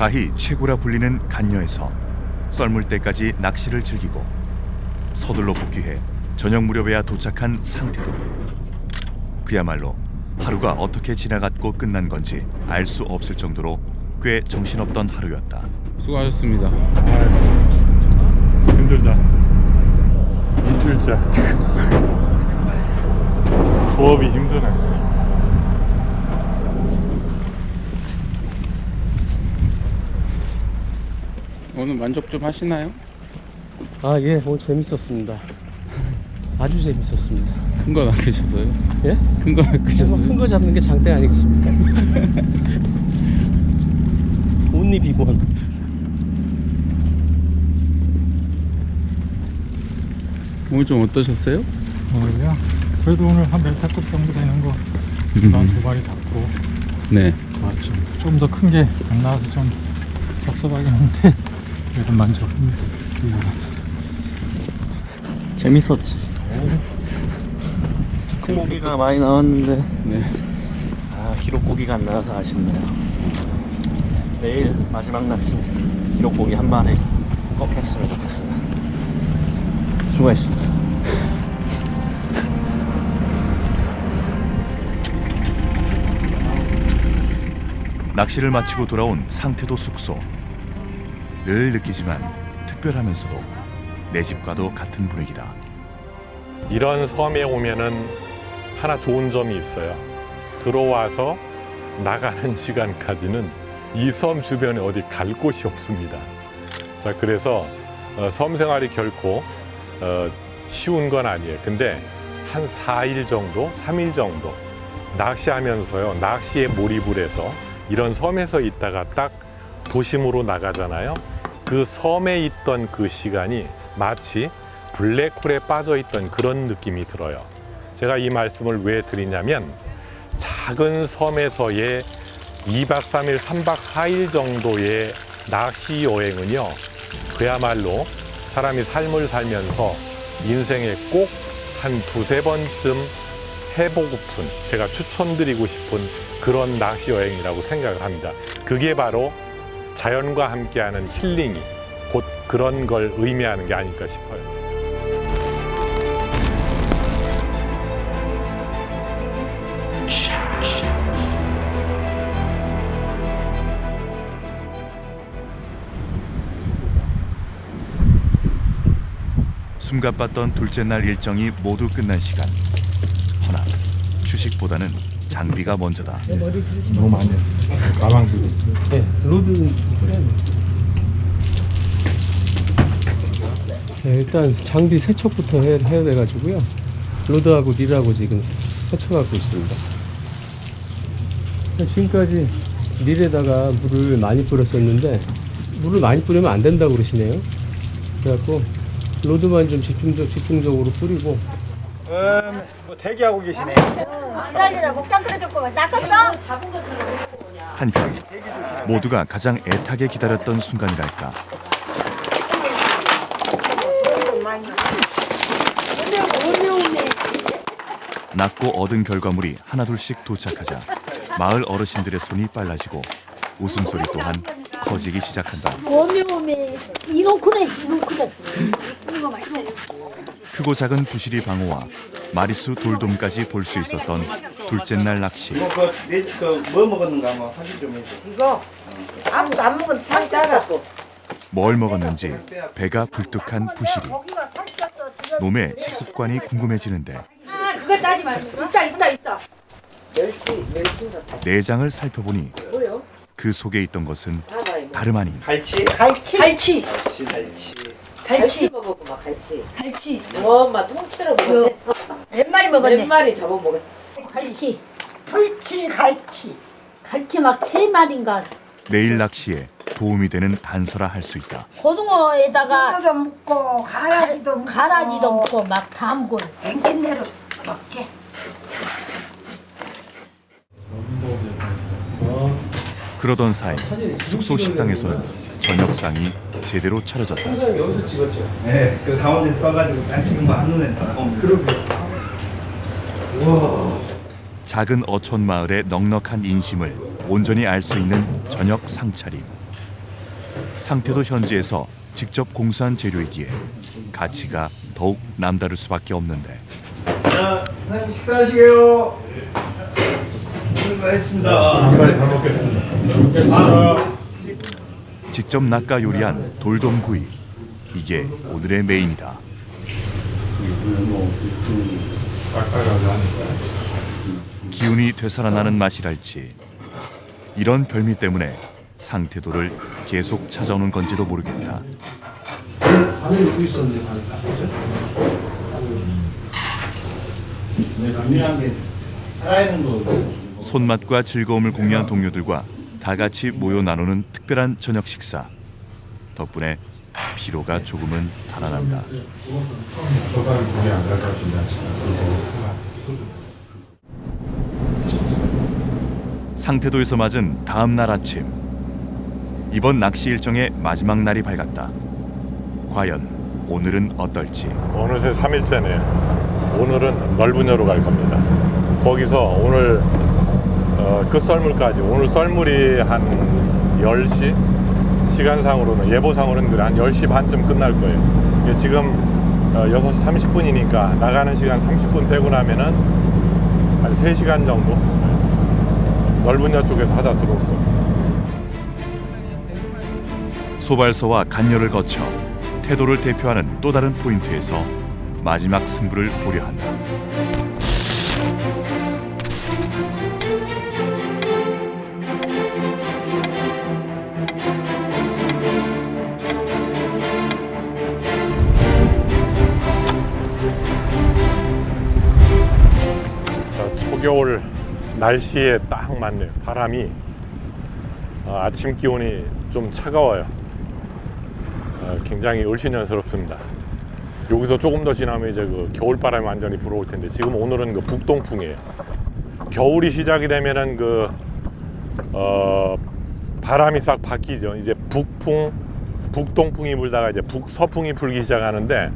가히 최고라 불리는 간녀에서 썰물 때까지 낚시를 즐기고 서둘러 복귀해 저녁 무렵에야 도착한 상태도 그야말로 하루가 어떻게 지나갔고 끝난 건지 알 수 없을 정도로 꽤 정신없던 하루였다. 수고하셨습니다. 힘들다. 이틀째. 조업이 힘드네. 오늘 만족 좀 하시나요? 아, 예, 오늘 재밌었습니다. 아주 재밌었습니다. 큰 거 낚으셨어요? 예? 큰 거 낚으셨어요? 큰 거 잡는 게 장땡 아니겠습니까? 온리 비건. 오늘 좀 어떠셨어요? 오늘요? 그래도 오늘 한 메타급 정도 되는 거. 한두 마리 잡고. 네. 맞죠. 좀 더 큰 게 안 나와서 좀 섭섭하긴 한데. 그래도 만족합니다. 재밌었지. 고기가 많이 나왔는데, 네. 아, 기록 고기가 안 나와서 아쉽네요. 내일 마지막 낚시 기록 고기 한 마리 꼭 했으면 좋겠어요. 수고했습니다. 낚시를 마치고 돌아온 상태도 숙소. 늘 느끼지만 특별하면서도 내 집과도 같은 분위기다. 이런 섬에 오면은 하나 좋은 점이 있어요. 들어와서 나가는 시간까지는 이 섬 주변에 어디 갈 곳이 없습니다. 자, 그래서 어, 섬 생활이 결코 어, 쉬운 건 아니에요. 근데 한 4일 정도, 3일 정도 낚시하면서요. 낚시에 몰입을 해서 이런 섬에서 있다가 딱 도심으로 나가잖아요. 그 섬에 있던 그 시간이 마치 블랙홀에 빠져 있던 그런 느낌이 들어요. 제가 이 말씀을 왜 드리냐면 작은 섬에서의 2박 3일, 3박 4일 정도의 낚시 여행은요. 그야말로 사람이 삶을 살면서 인생에 꼭 한 두세 번쯤 해보고픈 제가 추천드리고 싶은 그런 낚시 여행이라고 생각을 합니다. 그게 바로 자연과 함께하는 힐링이 곧 그런 걸 의미하는 게 아닐까 싶어요. 숨가빴던 둘째 날 일정이 모두 끝난 시간. 허나 휴식보다는 장비가 먼저다. 너무 많이 했어. 가방도. 네, 로드. 네, 일단 장비 세척부터 해, 해야 돼가지고요. 로드하고 릴하고 지금 세척하고 있습니다. 지금까지 릴에다가 물을 많이 뿌렸었는데 물을 많이 뿌리면 안 된다고 그러시네요. 그래갖고 로드만 좀 집중적, 집중적으로 뿌리고 음, 뭐 대기하고 계시네. 기다리다 목장 끓여줬구만 낚았어? 한편 모두가 가장 애타게 기다렸던 순간이랄까. 낳고 얻은 결과물이 하나둘씩 도착하자 마을 어르신들의 손이 빨라지고 웃음소리 또한 커지기 시작한다. 오메 오메 이놈 크네 이놈 크네 이거 맛있어요 크고 작은 부시리 방어와 마리수 돌돔까지 볼 수 있었던 둘째 날 낚시. 그뭐 먹었는가 한번 확인 좀 해줘. 이거 아무도 안 먹은 상자가 뭘 먹었는지 배가 불뚝한 부시리. 놈의 식습관이 궁금해지는데 아 그거 따지 말고. 있다 있다 있다. 내장을 살펴보니 그 속에 있던 것은 다름 아닌 갈치? 갈치. 갈치 갈치, 갈치. 갈치 먹었구만 갈치. 갈치. 엄마 통째로 먹었네. 몇 마리 먹었네. 몇 마리 잡아먹었 갈치. 갈치 갈치. 갈치 막 세 마리인가. 내일 낚시에 도움이 되는 단서라 할 수 있다. 고등어에다가 도 먹고 가라지도 먹고. 가라지도 먹고 막 담고 땡긴 대로 먹지. 그러던 사이 숙소 식당에서는 저녁상이 제대로 차려졌다. 항상 여기서 찍었죠. 네, 그 가운데 써가지고 딱 지금 뭐 한눈에 다 나옵니다. 작은 어촌 마을의 넉넉한 인심을 온전히 알 수 있는 저녁 상차림. 상태도 현지에서 직접 공수한 재료이기에 가치가 더욱 남다를 수밖에 없는데 자, 사장님 식사하시게요. 수고하셨습니다. 아, 직접 낚아 요리한 돌돔구이 이게 오늘의 메인이다. 기운이 되살아나는 맛이랄지 이런 별미 때문에 상태도를 계속 찾아오는 건지도 모르겠다. 손맛과 즐거움을 공유한 동료들과 다 같이 모여 나누는 특별한 저녁 식사 덕분에 피로가 조금은 달아난다. 상태도에서 맞은 다음 날 아침 이번 낚시 일정의 마지막 날이 밝았다. 과연 오늘은 어떨지. 어느새 3일째네요. 오늘은 넓은 여로 갈 겁니다. 거기서 오늘 어, 끝썰물까지 오늘 썰물이 한 10시 시간상으로는 예보상으로는 한 10시 반쯤 끝날 거예요. 지금 어, 6시 30분이니까 나가는 시간 30분 빼고 나면은 한 3시간 정도 넓은 여 쪽에서 하다 들어올 거예요. 소발서와 간녀를 거쳐 태도를 대표하는 또 다른 포인트에서 마지막 승부를 보려 한다. 초겨울 날씨에 딱 맞네요. 바람이 어, 아침 기온이 좀 차가워요. 어, 굉장히 을씨년스럽습니다. 여기서 조금 더 지나면 이제 그 겨울 바람이 완전히 불어올 텐데 지금 오늘은 그 북동풍이에요. 겨울이 시작이 되면은 그 어, 바람이 싹 바뀌죠. 이제 북풍, 북동풍이 불다가 이제 북서풍이 불기 시작하는데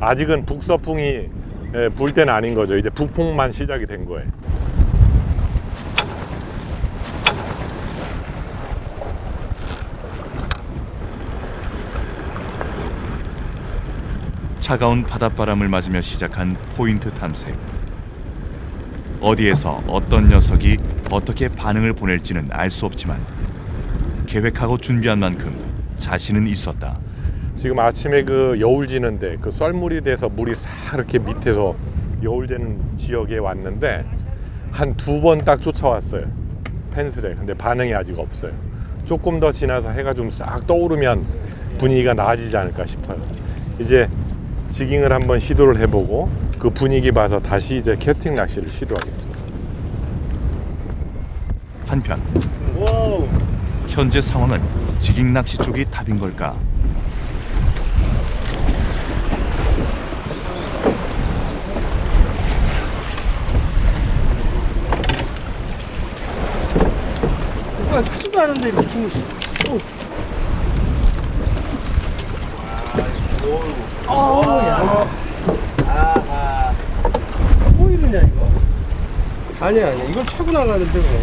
아직은 북서풍이 예, 불 때는 아닌 거죠. 이제 북풍만 시작이 된 거예요. 차가운 바닷바람을 맞으며 시작한 포인트 탐색. 어디에서 어떤 녀석이 어떻게 반응을 보낼지는 알 수 없지만 계획하고 준비한 만큼 자신은 있었다. 지금 아침에 그 여울 지는데 그 썰물이 돼서 물이 싹 이렇게 밑에서 여울 되는 지역에 왔는데 한 두 번 딱 쫓아왔어요. 펜슬에. 근데 반응이 아직 없어요. 조금 더 지나서 해가 좀 싹 떠오르면 분위기가 나아지지 않을까 싶어요. 이제 지깅을 한번 시도를 해보고 그 분위기 봐서 다시 이제 캐스팅 낚시를 시도하겠습니다. 한편 현재 상황은 지깅 낚시 쪽이 답인 걸까? 크지도 않은데 이렇게 붕뭐 이러냐 이거? 아니야 아니야. 이걸 차고 나가는데 뭐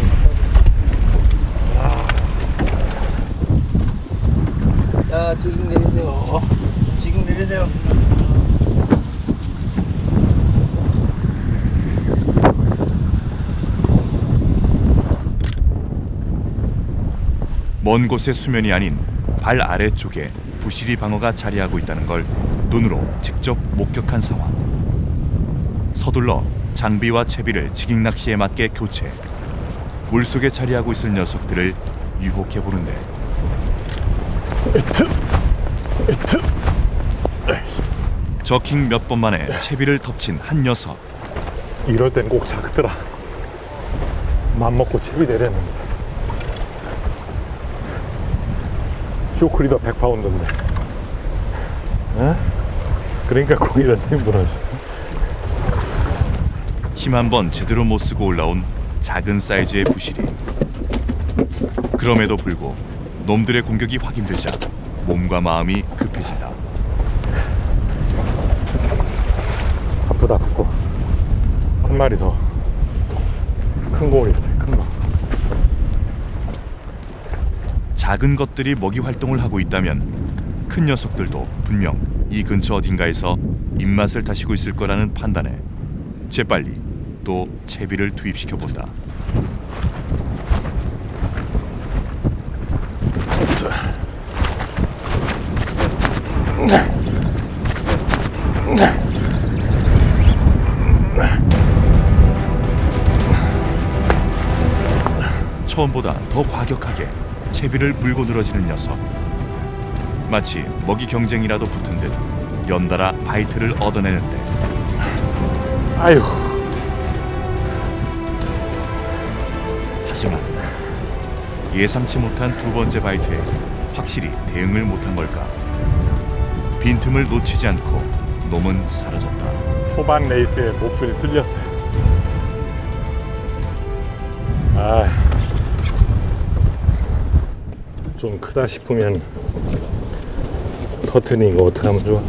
자, 지금 내리세요. 지금 내리세요. 먼 곳의 수면이 아닌 발 아래쪽에 부시리 방어가 자리하고 있다는 걸 눈으로 직접 목격한 상황. 서둘러 장비와 채비를 지깅 낚시에 맞게 교체. 물속에 자리하고 있을 녀석들을 유혹해 보는데 저킹 몇 번 만에 채비를 덮친 한 녀석. 이럴 땐 꼭 작더라. 맘 먹고 채비 내렸는데. 쇼크리더 100파운드인데. 에? 그러니까 고기를 힘들어지. 힘 한 번 제대로 못 쓰고 올라온 작은 사이즈의 부실이. 그럼에도 불구 놈들의 공격이 확인되자 몸과 마음이 급해진다. 아프다 아프고 한 마리 더큰거있어요 큰 거. 작은 것들이 먹이 활동을 하고 있다면 큰 녀석들도 분명 이 근처 어딘가에서 입맛을 다시고 있을 거라는 판단에 재빨리 또 채비를 투입시켜 본다. 처음보다 더 과격하게 채비를 물고 늘어지는 녀석. 마치 먹이 경쟁이라도 붙은 듯 연달아 바이트를 얻어내는데 아휴, 하지만 예상치 못한 두 번째 바이트에 확실히 대응을 못한 걸까? 빈틈을 놓치지 않고 놈은 사라졌다. 초반 레이스에 목줄이 쓸렸어요. 아, 좀 크다 싶으면 터트리는 거 어떻게 하면 좋아?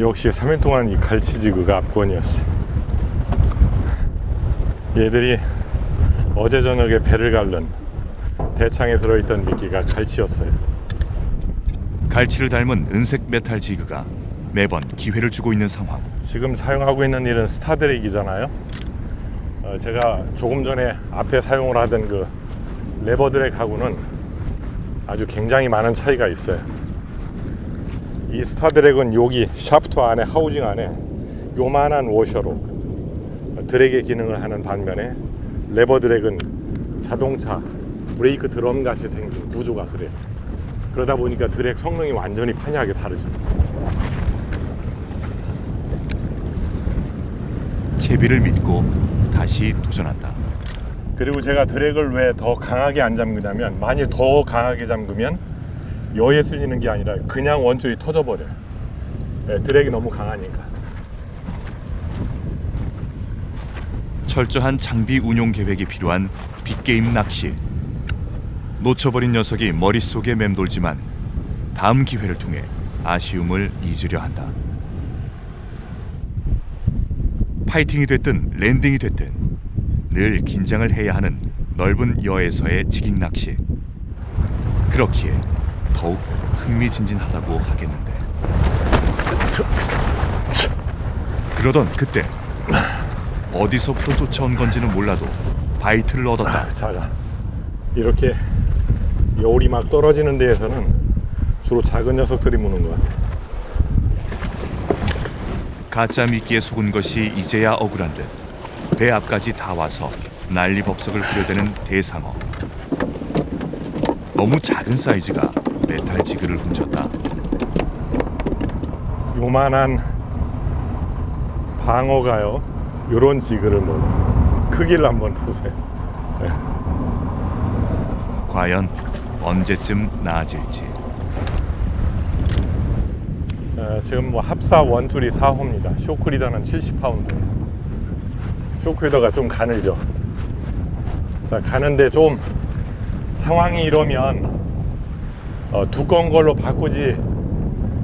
역시 3일 동안 이 갈치지그가 압권이었어. 얘들이 어제 저녁에 배를 갈른 대창에 들어있던 미끼가 갈치였어요. 갈치를 닮은 은색 메탈 지그가 매번 기회를 주고 있는 상황. 지금 사용하고 있는 일은 스타드랙이잖아요. 어, 제가 조금 전에 앞에 사용을 하던 그 레버드랙하고는 아주 굉장히 많은 차이가 있어요. 이 스타드랙은 여기 샤프트 안에 하우징 안에 요만한 워셔로 드랙의 기능을 하는 반면에 레버드랙은 자동차 브레이크 드럼 같이 생긴 구조가 그래요. 그러다 보니까 드랙 성능이 완전히 판이하게 다르죠. 채비를 믿고 다시 도전한다. 그리고 제가 드랙을 왜 더 강하게 안 잠그냐면 만일 더 강하게 잠그면 여에 쓸리는 게 아니라 그냥 원줄이 터져버려요. 네, 드랙이 너무 강하니까. 철저한 장비 운용 계획이 필요한 빅게임 낚시. 놓쳐버린 녀석이 머릿속에 맴돌지만 다음 기회를 통해 아쉬움을 잊으려 한다. 파이팅이 됐든 랜딩이 됐든 늘 긴장을 해야 하는 넓은 여에서의 지깅 낚시. 그렇기에 더욱 흥미진진하다고 하겠는데. 그러던 그때 어디서부터 쫓아온 건지는 몰라도 바이트를 얻었다. 자가 이렇게 여울이 막 떨어지는 데에서는 주로 작은 녀석들이 무는 것 같아. 가짜 미끼에 속은 것이 이제야 억울한 듯 배 앞까지 다 와서 난리법석을 부려대는 대상어. 너무 작은 사이즈가 메탈 지그를 훔쳤다. 요만한 방어가요. 요런 지그를 먹어. 크기를 한번 보세요. 네. 과연 언제쯤 나아질지. 어, 지금 뭐 합사 원툴이 4호입니다. 쇼크 리더는 70파운드. 쇼크 리더가 좀 가늘죠. 자, 가는데 좀 상황이 이러면 어, 두꺼운 걸로 바꾸지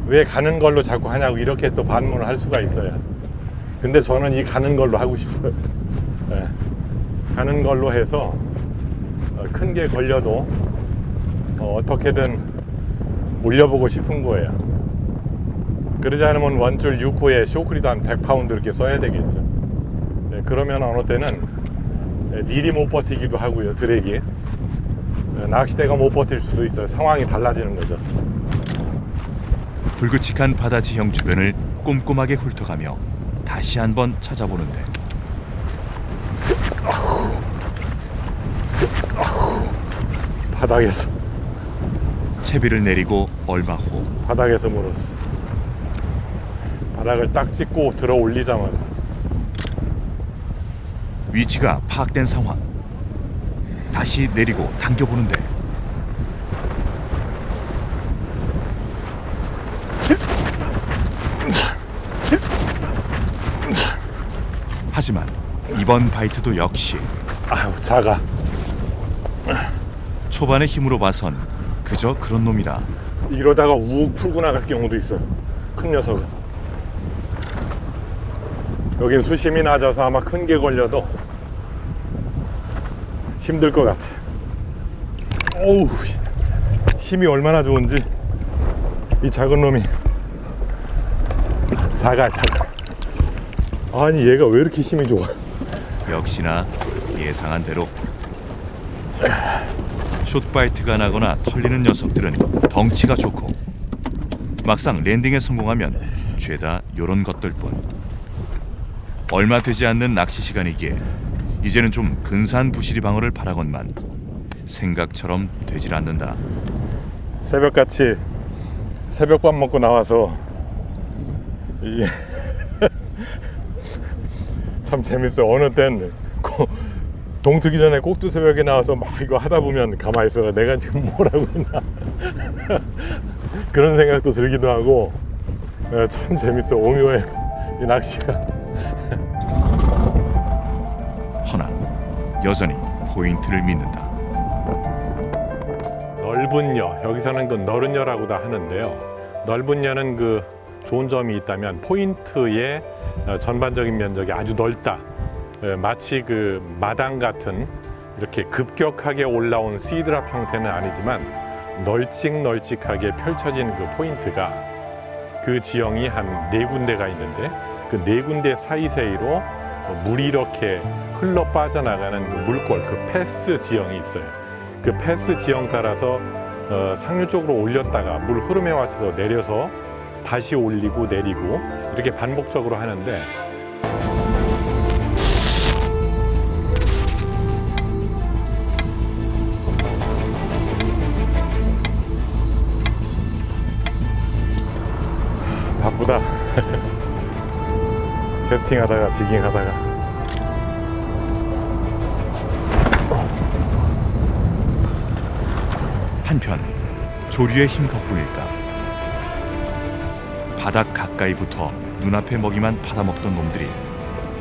왜 가는 걸로 자꾸 하냐고 이렇게 또 반문을 할 수가 있어요. 근데 저는 이 가는 걸로 하고 싶어요. 예. 가는 걸로 해서 큰게 걸려도 어, 어떻게든 물려보고 싶은 거예요. 그러지 않으면 원줄 6호에 쇼크리도 한 100파운드 이렇게 써야 되겠죠. 네, 그러면 어느 때는 네, 릴이 못 버티기도 하고요, 드랙이. 네, 낚시대가 못 버틸 수도 있어요. 상황이 달라지는 거죠. 불규칙한 바다 지형 주변을 꼼꼼하게 훑어가며 다시 한번 찾아보는데 바닥에서, 채비를 내리고 얼마 후 바닥에서 물었어. 바닥을 딱 찍고 들어 올리자마자. 위치가 파악된 상황. 다시 내리고 당겨보는데 하지만 이번 바이트도 역시 아유, 작아. 초반의 힘으로 봐선 그저 그런 놈이다. 이러다가 우욱 풀고 나갈 경우도 있어요. 큰 녀석은. 여긴 수심이 낮아서 아마 큰 게 걸려도 힘들 것 같아. 어우, 힘이 얼마나 좋은지 이 작은 놈이 작아, 작아. 아니 얘가 왜 이렇게 힘이 좋아? 역시나 예상한 대로 숏바이트가 나거나 털리는 녀석들은 덩치가 좋고 막상 랜딩에 성공하면 죄다 요런 것들 뿐 얼마 되지 않는 낚시 시간이기에 이제는 좀 근사한 부시리 방어를 바라건만 생각처럼 되질 않는다 새벽같이 새벽밥 먹고 나와서 참 재밌어. 어느 땐 고- 동 트기 전에 꼭두 새벽에 나와서 막 이거 하다 보면 가만히 있어라. 내가 지금 뭘 하고 있나 그런 생각도 들기도 하고 에, 참 재밌어. 오묘해 이 낚시가. 허나 여전히 포인트를 믿는다 넓은 여 여기서는 그 너른 여라고도 하는데요. 넓은 여는 그 좋은 점이 있다면 포인트의 어, 전반적인 면적이 아주 넓다. 예, 마치 그 마당 같은 이렇게 급격하게 올라온 시드랍 형태는 아니지만 널찍널찍하게 펼쳐진 그 포인트가 그 지형이 한 네 군데가 있는데 그 네 군데 사이사이로 물이 이렇게 흘러 빠져나가는 그 물골, 그 패스 지형이 있어요. 그 패스 지형 따라서 어, 상류 쪽으로 올렸다가 물 흐름에 맞춰서 내려서 다시 올리고 내리고 이렇게 반복적으로 하는데 바쁘다 캐스팅 하다가 지깅 하다가. 한편 조류의 힘 덕분일까? 바닥 가까이부터 눈앞에 먹이만 받아먹던 놈들이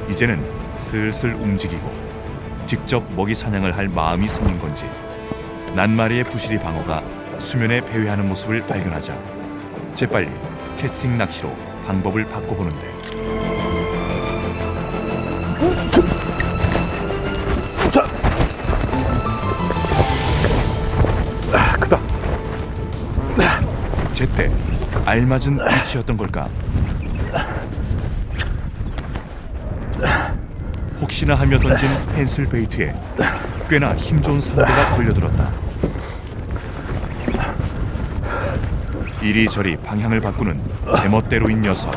이제는 슬슬 움직이고 직접 먹이 사냥을 할 마음이 생긴 건지 낱마리의 부시리 방어가 수면에 배회하는 모습을 발견하자 재빨리 캐스팅 낚시로 방법을 바꿔보는데 알맞은 위치였던 걸까? 혹시나 하며 던진 펜슬 베이트에 꽤나 힘 좋은 상대가 걸려들었다. 이리저리 방향을 바꾸는 제멋대로인 녀석.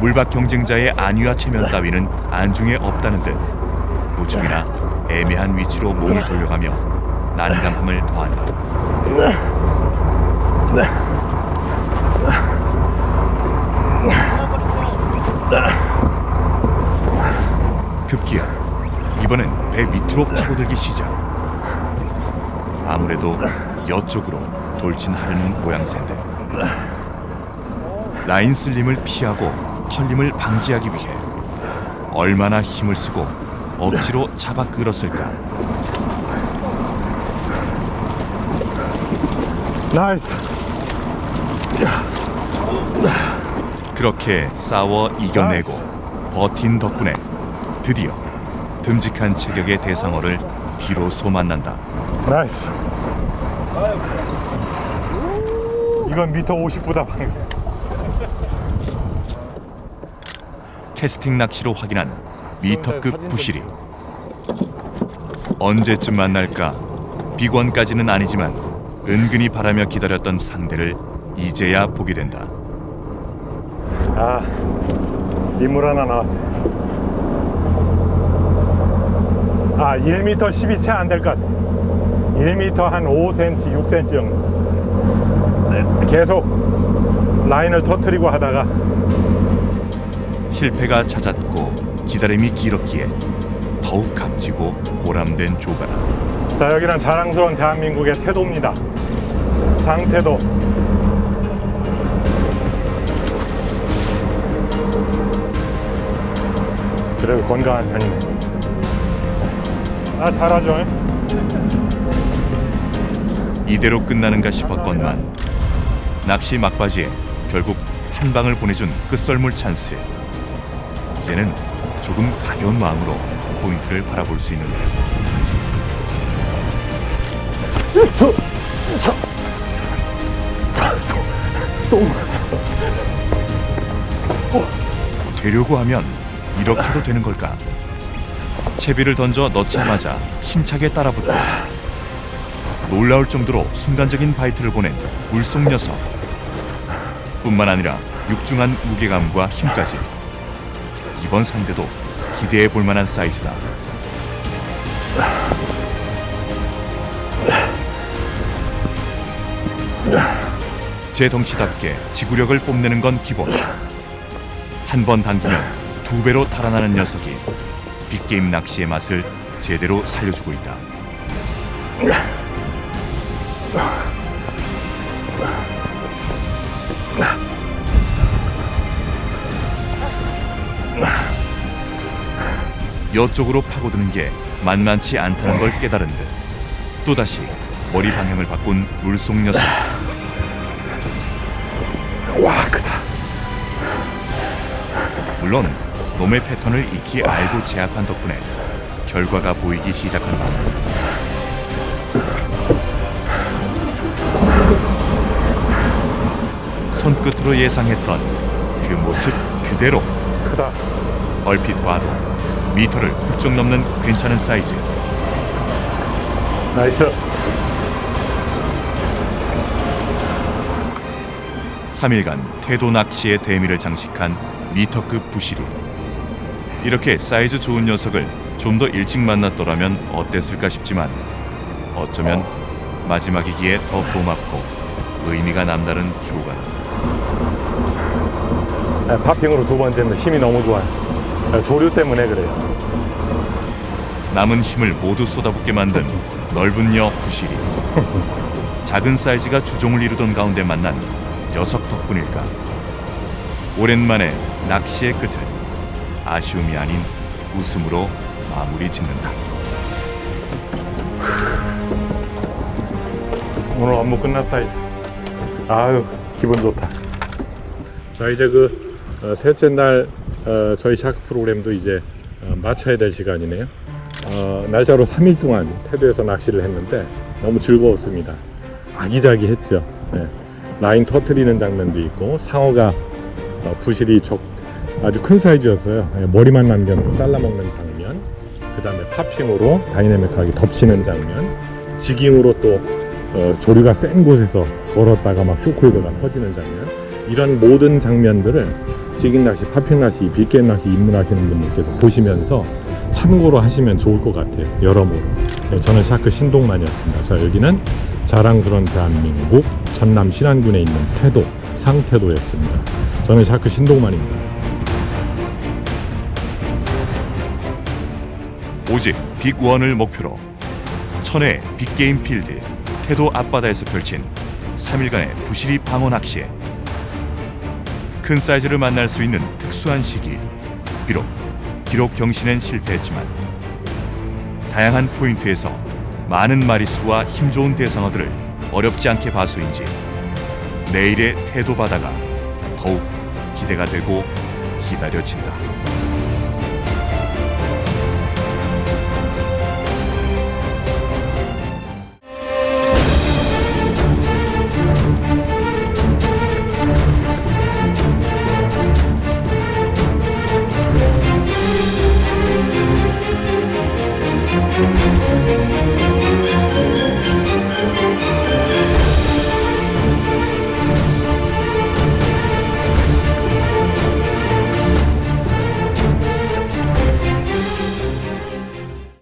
물박 경쟁자의 안위와 체면 따위는 안중에 없다는 듯 무척이나 애매한 위치로 몸을 돌려가며 난감함을 더한다. 급기야 이번엔 배 밑으로 파고들기 시작. 아무래도 여쪽으로 돌진하려는 모양새인데 라인 슬림을 피하고 털림을 방지하기 위해 얼마나 힘을 쓰고 억지로 잡아 끌었을까. 나이스 그렇게 싸워 이겨내고 버틴 덕분에 드디어 듬직한 체격의 대상어를 비로소 만난다. 나이스 이건 미터 50보다 방금 캐스팅 낚시로 확인한 미터급 부시리. 언제쯤 만날까? 비관까지는 아니지만 은근히 바라며 기다렸던 상대를 이제야 보게 된다. 아 민물 하나 나왔어 아 1m 10이 채 안 될 것 같아 1m 한 5cm 6cm 정도 네, 계속 라인을 터트리고 하다가 실패가 잦았고 기다림이 길었기에 더욱 값지고 보람된 조가라. 자 여기는 자랑스러운 대한민국의 태도입니다 상태도 그래도 건강한 편이네 아 잘하죠 이대로 끝나는가 싶었건만 낚시 막바지에 결국 한 방을 보내준 끝썰물 찬스. 이제는 조금 가벼운 마음으로 포인트를 바라볼 수 있는데요. 되려고 하면 이렇게도 되는 걸까? 채비를 던져 넣자마자 힘차게 따라붙고 놀라울 정도로 순간적인 바이트를 보낸 물속 녀석. 뿐만 아니라 육중한 무게감과 힘까지. 이번 상대도 기대해 볼 만한 사이즈다 제 덩치답게 지구력을 뽐내는 건 기본 한 번 당기면 두 배로 달아나는 녀석이 빅게임 낚시의 맛을 제대로 살려주고 있다. 여쪽으로 파고드는 게 만만치 않다는 걸 깨달은 듯 또다시 머리 방향을 바꾼 물속 녀석 물론 놈의 패턴을 익히 알고 제압한 덕분에 결과가 보이기 시작한다. 손끝으로 예상했던 그 모습 그대로 크다. 얼핏 봐도 미터를 훌쩍 넘는 괜찮은 사이즈. 나이스. 3일간 태도 낚시의 대미를 장식한 미터급 부시리. 이렇게 사이즈 좋은 녀석을 좀 더 일찍 만났더라면 어땠을까 싶지만 어쩌면 마지막이기에 더 고맙고 의미가 남다른 조가다. 네, 파핑으로 두 번째는 힘이 너무 좋아요. 네, 조류 때문에 그래요. 남은 힘을 모두 쏟아붓게 만든 넓은 여 부시리. 작은 사이즈가 주종을 이루던 가운데 만난 녀석 덕분일까. 오랜만에 낚시의 끝을 아쉬움이 아닌 웃음으로 마무리 짓는다. 오늘 업무 끝났다. 아유 기분 좋다. 자 이제 그 어, 셋째 날 어, 저희 샤크 프로그램도 이제 어, 마쳐야 될 시간이네요. 어, 날짜로 3일 동안 태도에서 낚시를 했는데 너무 즐거웠습니다. 아기자기했죠. 네. 라인 터트리는 장면도 있고 상어가 어, 부실이 적 아주 큰 사이즈였어요. 예, 머리만 남겨놓고 잘라먹는 장면. 그 다음에 파핑으로 다이내믹하게 덮치는 장면. 지깅으로 또 어, 조류가 센 곳에서 걸었다가 막 쇼크웨이브가 터지는 장면 이런 모든 장면들을 지깅 낚시, 파핑 낚시, 빅게임 낚시 입문하시는 분들께서 보시면서 참고로 하시면 좋을 것 같아요 여러모로 네, 저는 샤크 신동만이었습니다 자 여기는 자랑스러운 대한민국 전남 신안군에 있는 태도 상태도였습니다 저는 샤크 신동만입니다 오직 빅원을 목표로 천혜 빅게임 필드 태도 앞바다에서 펼친 3일간의 부시리 방어 낚시에 큰 사이즈를 만날 수 있는 특수한 시기 비록 기록 경신엔 실패했지만 다양한 포인트에서 많은 마리수와 힘 좋은 대상어들을 어렵지 않게 봐서인지 내일의 태도 바다가 더욱 기대가 되고 기다려진다.